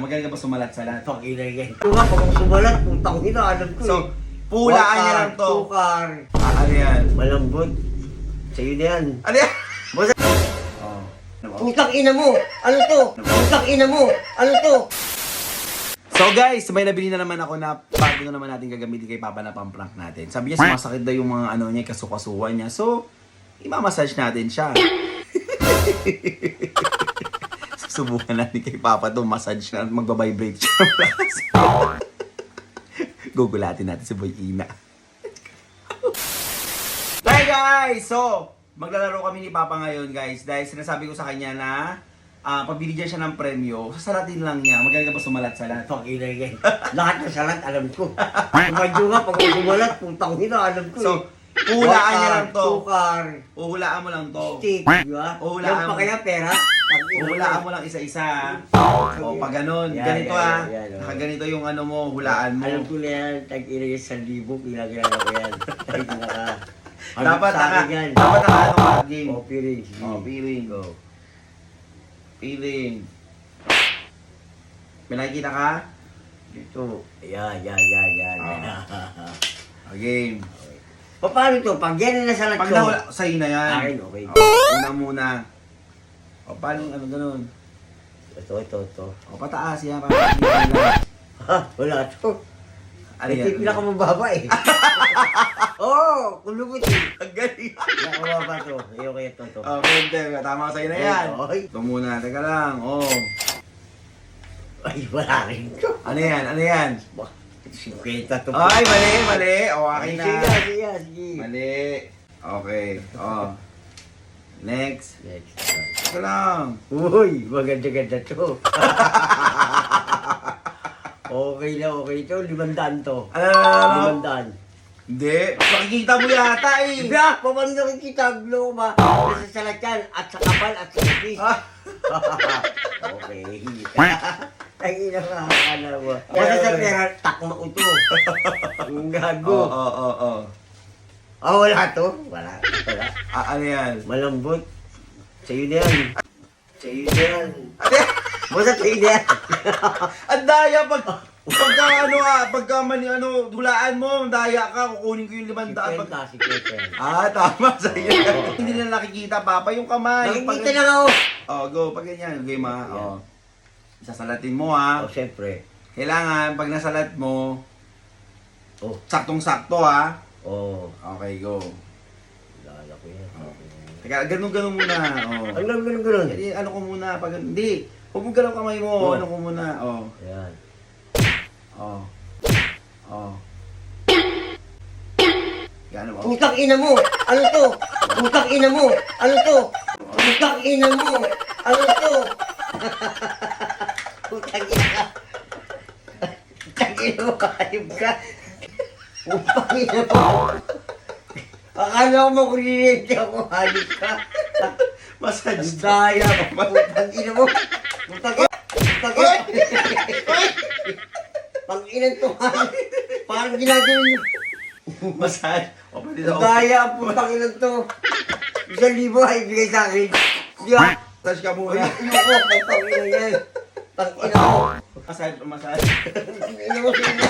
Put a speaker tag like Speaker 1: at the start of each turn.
Speaker 1: Magaling ka ba sumalat sa lahat?
Speaker 2: Inay Ito nga, pag ako sumalat, putang ina, alam ko
Speaker 1: So,
Speaker 2: eh.
Speaker 1: pulaan niya lang to.
Speaker 2: Tukar.
Speaker 1: Ah, ano yan?
Speaker 2: Malambot. Sa'yo na yan.
Speaker 1: Ano yan?
Speaker 2: Basta,
Speaker 1: Oh. Ano ba?
Speaker 2: putang ina mo! Ano to? Putang ina mo! Ano to?
Speaker 1: So guys, may nabili na naman ako na bago na naman natin gagamitin kay Papa na pang-prank natin. Sabi niya sumasakit daw yung mga ano niya, kasukasuhan niya. So, imamassage natin siya. Susubukan natin kay Papa to massage na magbabibrate siya. Gugulatin natin si Boy Ina. Hi guys! So, maglalaro kami ni Papa ngayon guys. Dahil sinasabi ko sa kanya na ah pabili siya ng premyo, sasalatin lang niya. Magaling ka ba sumalat sa lahat?
Speaker 2: Pag inay Lahat ng salat, alam ko. Kumadyo nga, pag sumalat, putang ina, alam ko
Speaker 1: So,
Speaker 2: eh.
Speaker 1: hulaan niya lang to.
Speaker 2: Tukar.
Speaker 1: Uhulaan mo lang to.
Speaker 2: Stick, di ba?
Speaker 1: Hulaan
Speaker 2: Yan pa
Speaker 1: mo.
Speaker 2: kaya pera? Pag ina
Speaker 1: Uhulaan mo lang isa-isa. O, pag ganun.
Speaker 2: Yan,
Speaker 1: Ganito
Speaker 2: yan,
Speaker 1: ah.
Speaker 2: yan, yan, oh.
Speaker 1: Nakaganito yung ano mo, hulaan mo.
Speaker 2: Alam ko na yan, tag-ina yung sa libo, pinagilala ko yan. Ay, naka.
Speaker 1: Dapat
Speaker 2: sa
Speaker 1: naka,
Speaker 2: akin yan?
Speaker 1: dapat naka ano ka, game.
Speaker 2: Oh, feeling. sige.
Speaker 1: Oh, feeling.
Speaker 2: Go.
Speaker 1: Feeling. May nakikita ka?
Speaker 2: Dito. Yan, yan, yan, yan. yan.
Speaker 1: O, game.
Speaker 2: Pa- Paano to? Pag yan na salat
Speaker 1: Pag
Speaker 2: ko.
Speaker 1: nawala, sa'yo na yan.
Speaker 2: Akin, okay.
Speaker 1: O, una muna. O, paano yung ano ganun?
Speaker 2: Ito, ito, ito.
Speaker 1: O, pataas yan. Para hindi na.
Speaker 2: Ha? Wala.
Speaker 1: Ano
Speaker 2: Ito
Speaker 1: yan?
Speaker 2: yung pinakamababa eh. Oo, oh, kulubot eh.
Speaker 1: Ang galing.
Speaker 2: Pinakamababa to. Iyo kaya to, to.
Speaker 1: O, pwede. Tama sa'yo na yan.
Speaker 2: Ay,
Speaker 1: Ito muna. Teka lang. O.
Speaker 2: ay, wala rin to.
Speaker 1: Ano yan? Ano yan?
Speaker 2: Bah, 50 to.
Speaker 1: Ay, mali, mali. O, akin na.
Speaker 2: Sige, sige, sige.
Speaker 1: Mali. Okay. O. Next.
Speaker 2: Next.
Speaker 1: Teka lang.
Speaker 2: Uy, maganda-ganda to. okay na, okay to. Limandaan to.
Speaker 1: Ano?
Speaker 2: Limandaan.
Speaker 1: Hindi. Makikita mo yata eh.
Speaker 2: Hindi ah, paano nakikita ang blow ba? Nasa salakyan at sa kapal at sa fish.
Speaker 1: Ah.
Speaker 2: okay. Ay, ina ka, akala mo. Basta sa pera, takma ko to. Ang gago.
Speaker 1: oo, oo, oo.
Speaker 2: Ah, wala to? Wala. Wala.
Speaker 1: Ah, ano yan?
Speaker 2: Malambot. Sa'yo na yan. Sa'yo na yan. Basta sa'yo na yan.
Speaker 1: Ang daya pag pagka ano ah, pagka mani ano, hulaan mo, daya ka, kukunin ko yung limandaan. Pag...
Speaker 2: si Kwenta.
Speaker 1: Ah, tama sa iyo. Hindi na nakikita papa yung kamay.
Speaker 2: Nakikita na ako.
Speaker 1: Oh, go pag ganyan, game ah. Oh. Sasalatin mo ah.
Speaker 2: Oh, siyempre.
Speaker 1: Kailangan pag nasalat mo,
Speaker 2: Oh,
Speaker 1: saktong-sakto ah.
Speaker 2: Oh.
Speaker 1: Okay, go.
Speaker 2: Lala ko yan.
Speaker 1: Teka, ganun-ganun muna. Oh.
Speaker 2: Ang ganun, ganun, ganun.
Speaker 1: Eh, ano ko muna pag hindi. Huwag mo galaw kamay mo.
Speaker 2: Oh.
Speaker 1: Ano ko muna. Oh.
Speaker 2: Ayan.
Speaker 1: Oh. Oh. Gano ba?
Speaker 2: Putang ina mo! Ano to? Putang ina mo! Ano to? Putang ina mo! Ano to? Putang ina ka! Putang ina mo, kahayop ka! Putang ina mo! Akala ko makulilinti ako, hayop ka!
Speaker 1: Massage.
Speaker 2: Daya! Putang ina mo! Putang ina! Putang ina! Pang ina to, Parang ginagawa niyo.
Speaker 1: Massage. O, pwede na.
Speaker 2: Ang daya, putang ina to. Isang libo ay ibigay sa akin. Di ba?
Speaker 1: Massage ka muna.
Speaker 2: ayoko, putang ina yan. Putang ina mo.
Speaker 1: Massage, massage.
Speaker 2: Ina mo, sige.